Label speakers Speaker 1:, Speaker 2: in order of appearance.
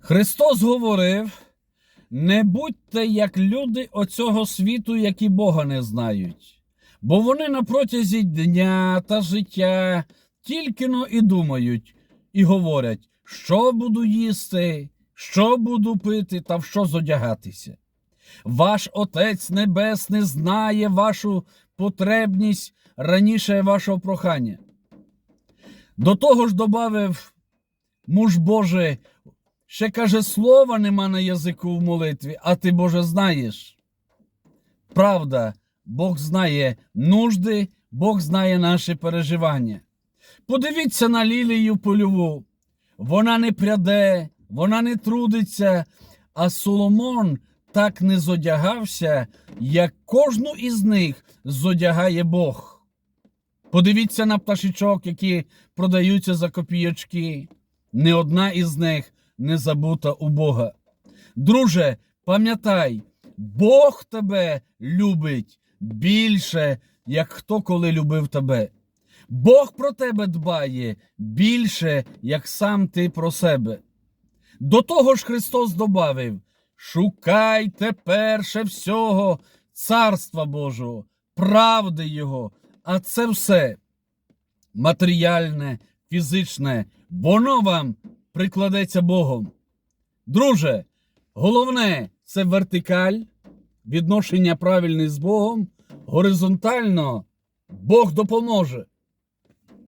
Speaker 1: Христос говорив: не будьте як люди оцього світу, які Бога не знають, бо вони на протязі дня та життя тільки но і думають, і говорять, що буду їсти, що буду пити та в що зодягатися. Ваш Отець Небесний знає вашу потребність раніше вашого прохання. До того ж добавив муж Божий, ще каже, слова нема на язику в молитві, а ти, Боже, знаєш. Правда, Бог знає нужди, Бог знає наші переживання. Подивіться на лілію польову. Вона не пряде, вона не трудиться, а Соломон так не зодягався, як кожну із них зодягає Бог. Подивіться на пташечок, які продаються за копійочки. Не одна із них не забута у Бога. Друже, пам'ятай, Бог тебе любить більше, як хто коли любив тебе. Бог про тебе дбає більше, як сам ти про себе. До того ж Христос добавив: шукайте перше всього Царства Божого, правди Його, а це все матеріальне, фізичне, воно вам прикладеться Богом. Друже, головне це вертикаль, відношення правильне з Богом, горизонтально Бог допоможе.